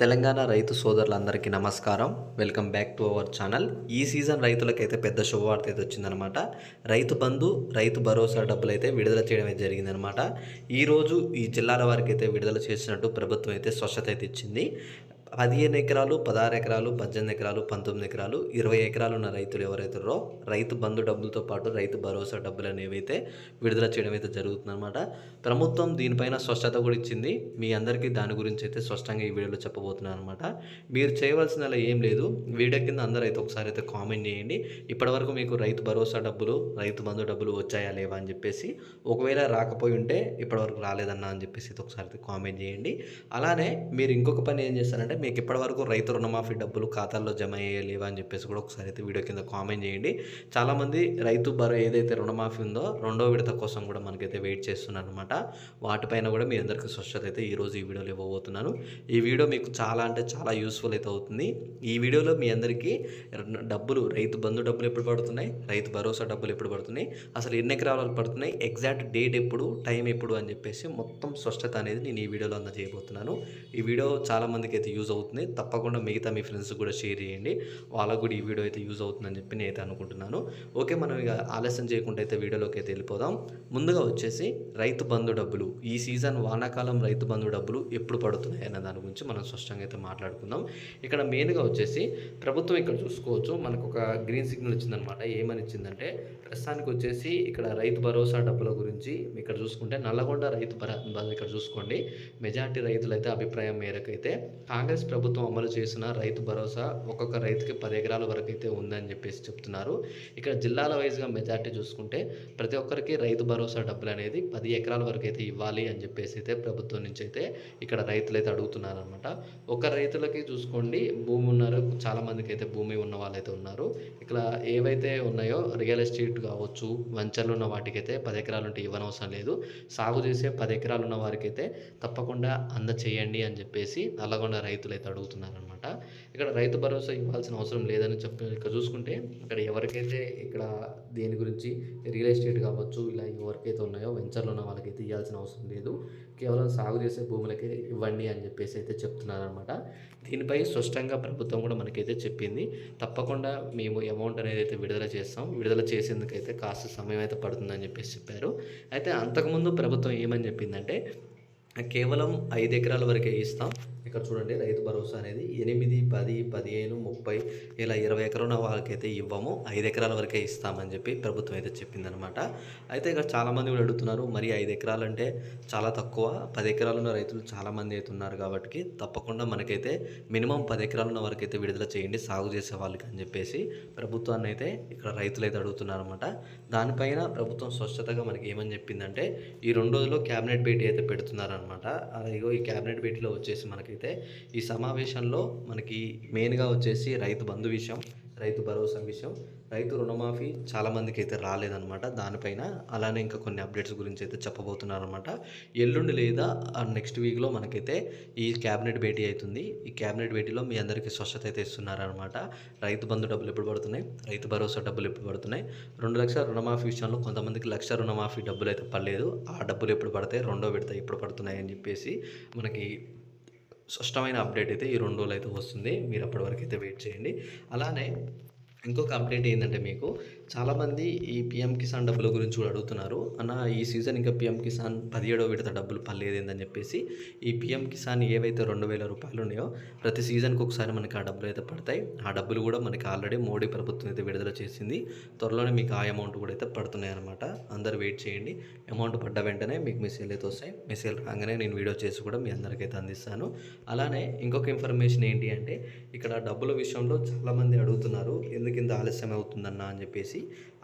తెలంగాణ రైతు సోదరులందరికీ నమస్కారం. Welcome back to our channel ఈ సీజన్ రైతులకైతే పెద్ద శుభవార్త అయితే వచ్చిందనమాట రైతు బంధు రైతు భరోసా డబ్బులు అయితే విడుదల చేయడం అయితే జరిగిందనమాట ఈరోజు ఈ జిల్లాల వారికి అయితే విడుదల చేసినట్టు ప్రభుత్వం అయితే స్వచ్ఛత అయితే ఇచ్చింది. పదిహేను ఎకరాలు పదహారు ఎకరాలు పద్దెనిమిది ఎకరాలు పంతొమ్మిది ఎకరాలు ఇరవై ఎకరాలు ఉన్న రైతులు ఎవరైతున్నారో రైతు బంధు డబ్బులతో పాటు రైతు భరోసా డబ్బులు అనేవి అయితే విడుదల చేయడం అయితే జరుగుతుందన్నమాట. ప్రభుత్వం దీనిపైన స్పష్టత కూడా ఇచ్చింది. మీ అందరికీ దాని గురించి అయితే స్పష్టంగా ఈ వీడియోలో చెప్పబోతున్నాను అనమాట మీరు చేయవలసిన ఏం లేదు. వీడియో కింద అందరూ అయితే ఒకసారి అయితే కామెంట్ చేయండి. ఇప్పటివరకు మీకు రైతు భరోసా డబ్బులు రైతు బంధు డబ్బులు వచ్చాయా లేవా అని చెప్పేసి ఒకవేళ రాకపోయి ఉంటే ఇప్పటివరకు రాలేదన్నా అని చెప్పేసి అయితే ఒకసారి అయితే కామెంట్ చేయండి. అలానే మీరు ఇంకొక పని ఏం చేస్తారంటే మీకు ఇప్పటివరకు రైతు రుణమాఫీ డబ్బులు ఖాతాల్లో జమ అయ్యేలేవా అని చెప్పేసి కూడా ఒకసారి అయితే వీడియో కింద కామెంట్ చేయండి. చాలామంది రైతు బరు ఏదైతే రుణమాఫీ ఉందో రెండో విడత కోసం కూడా మనకైతే వెయిట్ చేస్తున్నారు అనమాట వాటిపైన కూడా మీ అందరికీ స్వచ్ఛత అయితే ఈరోజు ఈ వీడియోలో ఇవ్వబోతున్నాను. ఈ వీడియో మీకు చాలా అంటే చాలా యూస్ఫుల్ అయితే అవుతుంది. ఈ వీడియోలో మీ అందరికీ డబ్బులు రైతు బంధు డబ్బులు ఎప్పుడు పడుతున్నాయి రైతు భరోసా డబ్బులు ఎప్పుడు పడుతున్నాయి అసలు ఎన్ని ఎకరాలు పడుతున్నాయి ఎగ్జాక్ట్ డేట్ ఎప్పుడు టైం ఎప్పుడు అని చెప్పేసి మొత్తం స్పష్టత అనేది నేను ఈ వీడియోలో అందజేయబోతున్నాను. ఈ వీడియో చాలా మందికి అయితే యూజ్ అవుతుంది. తప్పకుండా మిగతా మీ ఫ్రెండ్స్ కూడా షేర్ చేయండి. వాళ్ళకు కూడా ఈ వీడియో అయితే యూజ్ అవుతుందని చెప్పి నేను అయితే అనుకుంటున్నాను. ఓకే మనం ఇక ఆలస్యం చేయకుండా అయితే వీడియోలోకి అయితే వెళ్ళిపోదాం. ముందుగా వచ్చేసి రైతు బంధు డబ్బులు. ఈ సీజన్ వానాకాలం రైతు బంధు డబ్బులు ఎప్పుడు పడుతున్నాయి అన్న దాని గురించి మనం స్పష్టంగా అయితే మాట్లాడుకుందాం. ఇక్కడ మెయిన్గా వచ్చేసి ప్రభుత్వం ఇక్కడ చూసుకోవచ్చు. మనకు ఒక గ్రీన్ సిగ్నల్ ఇచ్చిందనమాట ఏమని ఇచ్చిందంటే ప్రస్తుతానికి వచ్చేసి ఇక్కడ రైతు భరోసా డబ్బుల గురించి ఇక్కడ చూసుకుంటే నల్లగొండ రైతు ఇక్కడ చూసుకోండి. మెజార్టీ రైతులైతే అభిప్రాయం మేరకు అయితే కాంగ్రెస్ ప్రభుత్వం అమలు చేసిన రైతు భరోసా ఒక్కొక్క రైతుకి పది ఎకరాల వరకు అయితే ఉందని చెప్పేసి చెప్తున్నారు. ఇక్కడ జిల్లాల వైజ్గా మెజార్టీ చూసుకుంటే ప్రతి ఒక్కరికి రైతు భరోసా డబ్బులు అనేది పది ఎకరాల వరకు అయితే ఇవ్వాలి అని చెప్పేసి అయితే ప్రభుత్వం నుంచి అయితే ఇక్కడ రైతులు అయితే అడుగుతున్నారనమాట ఒక రైతులకి చూసుకోండి భూమి ఉన్నారు చాలామందికి అయితే భూమి ఉన్న వాళ్ళైతే ఉన్నారు. ఇక్కడ ఏవైతే ఉన్నాయో రియల్ ఎస్టేట్ కావచ్చు వంచర్లు ఉన్న వాటికైతే పది ఎకరాలు ఉంటే ఇవ్వనవసరం లేదు. సాగు చేసే పది ఎకరాలు ఉన్న వారికి అయితే తప్పకుండా అందచేయండి అని చెప్పేసి నల్లగొండ రైతులు అయితే అడుగుతున్నారనమాట ఇక్కడ రైతు భరోసా ఇవ్వాల్సిన అవసరం లేదని చెప్పి ఇక్కడ చూసుకుంటే ఇక్కడ ఎవరికైతే ఇక్కడ దేని గురించి రియల్ ఎస్టేట్ కావచ్చు ఇలా ఎవరికైతే ఉన్నాయో వెంచర్లు ఉన్న వాళ్ళకైతే ఇవ్వాల్సిన అవసరం లేదు. కేవలం సాగు చేసే భూములకే ఇవ్వండి అని చెప్పేసి అయితే చెప్తున్నారనమాట దీనిపై స్పష్టంగా ప్రభుత్వం కూడా మనకైతే చెప్పింది. తప్పకుండా మేము అమౌంట్ అనేది అయితే విడుదల చేస్తాం. విడుదల చేసేందుకైతే కాస్త సమయం అయితే పడుతుందని చెప్పేసి చెప్పారు. అయితే అంతకుముందు ప్రభుత్వం ఏమని చెప్పిందంటే కేవలం ఐదు ఎకరాల వరకే ఇస్తాం. ఇక్కడ చూడండి రైతు భరోసా అనేది ఎనిమిది పది పదిహేను ముప్పై ఇలా ఇరవై ఎకరాల వాళ్ళకైతే ఇవ్వము. ఐదు ఎకరాల వరకే ఇస్తామని చెప్పి ప్రభుత్వం అయితే చెప్పిందనమాట అయితే ఇక్కడ చాలామంది కూడా అడుగుతున్నారు మరి ఐదు ఎకరాలు అంటే చాలా తక్కువ. పది ఎకరాలు ఉన్న రైతులు చాలామంది అయితే ఉన్నారు కాబట్టి తప్పకుండా మనకైతే మినిమం పది ఎకరాలు ఉన్న వరకు అయితే విడుదల చేయండి సాగు చేసే వాళ్ళకి అని చెప్పేసి ప్రభుత్వాన్ని అయితే ఇక్కడ రైతులు అయితే అడుగుతున్నారు అనమాట దానిపైన ప్రభుత్వం స్వచ్ఛతగా మనకి ఏమని చెప్పిందంటే ఈ రెండు రోజుల్లో క్యాబినెట్ భేటీ అయితే పెడుతున్నారనమాట అలాగే ఈ క్యాబినెట్ భేటీలో వచ్చేసి మనకైతే ఈ సమావేశంలో మనకి మెయిన్గా వచ్చేసి రైతు బంధు విషయం రైతు భరోసా విషయం రైతు రుణమాఫీ చాలామందికి అయితే రాలేదన్నమాట. దానిపైన అలానే ఇంకా కొన్ని అప్డేట్స్ గురించి అయితే చెప్పబోతున్నారనమాట ఎల్లుండి లేదా నెక్స్ట్ వీక్లో మనకైతే ఈ క్యాబినెట్ భేటీ అవుతుంది. ఈ క్యాబినెట్ భేటీలో మీ అందరికీ స్వచ్ఛత అయితే ఇస్తున్నారనమాట రైతు బంధు డబ్బులు ఎప్పుడు పడుతున్నాయి? రైతు భరోసా డబ్బులు ఎప్పుడు పడుతున్నాయి? రెండు లక్షల రుణమాఫీ విషయంలో కొంతమందికి లక్ష రుణమాఫీ డబ్బులు అయితే పడలేదు. ఆ డబ్బులు ఎప్పుడు పడతాయి? రెండో విడత ఎప్పుడు పడుతున్నాయి అని చెప్పేసి మనకి స్పష్టమైన అప్డేట్ అయితే ఈ రెండు రోజులు అయితే వస్తుంది. మీరు అప్పటి వరకు అయితే వెయిట్ చేయండి. అలానే ఇంకొక అప్డేట్ ఏంటంటే మీకు చాలామంది ఈ పిఎం కిసాన్ డబ్బుల గురించి కూడా అడుగుతున్నారు. అన్న ఈ సీజన్ ఇంకా పిఎం కిసాన్ పదిహేడో విడత డబ్బులు పర్లేదేందని చెప్పేసి ఈ పిఎం కిసాన్ ఏవైతే రెండు వేల రూపాయలు ఉన్నాయో ప్రతి సీజన్కి ఒకసారి మనకి ఆ డబ్బులు అయితే పడతాయి. ఆ డబ్బులు కూడా మనకి ఆల్రెడీ మోడీ ప్రభుత్వం అయితే విడుదల చేసింది. త్వరలోనే మీకు ఆ అమౌంట్ కూడా అయితే పడుతున్నాయి అనమాట అందరు వెయిట్ చేయండి. అమౌంట్ పడ్డ వెంటనే మీకు మెసేజ్ అయితే వస్తాయి. మెసేజ్ రాగానే నేను వీడియో చేసి కూడా మీ అందరికైతే అందిస్తాను. అలానే ఇంకొక ఇన్ఫర్మేషన్ ఏంటి అంటే ఇక్కడ డబ్బుల విషయంలో చాలామంది అడుగుతున్నారు. ఎందుకు ఇంత ఆలస్యం అవుతుందన్న అని చెప్పేసి.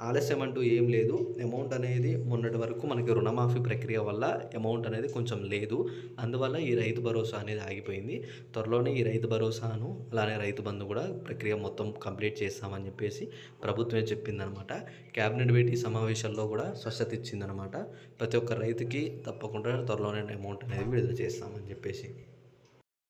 ఆలస్యం అంటూ ఏం లేదు. అమౌంట్ అనేది మొన్నటి వరకు మనకి రుణమాఫీ ప్రక్రియ వల్ల అమౌంట్ అనేది కొంచెం లేదు. అందువల్ల ఈ రైతు భరోసా అనేది ఆగిపోయింది. త్వరలోనే ఈ రైతు భరోసాను అలానే రైతు బంధు కూడా ప్రక్రియ మొత్తం కంప్లీట్ చేస్తామని చెప్పేసి ప్రభుత్వమే చెప్పిందనమాట. క్యాబినెట్ భేటీ సమావేశాల్లో కూడా స్వచ్ఛత ఇచ్చిందనమాట. ప్రతి ఒక్క రైతుకి తప్పకుండా త్వరలోనే అమౌంట్ అనేది విడుదల చేస్తామని చెప్పేసి.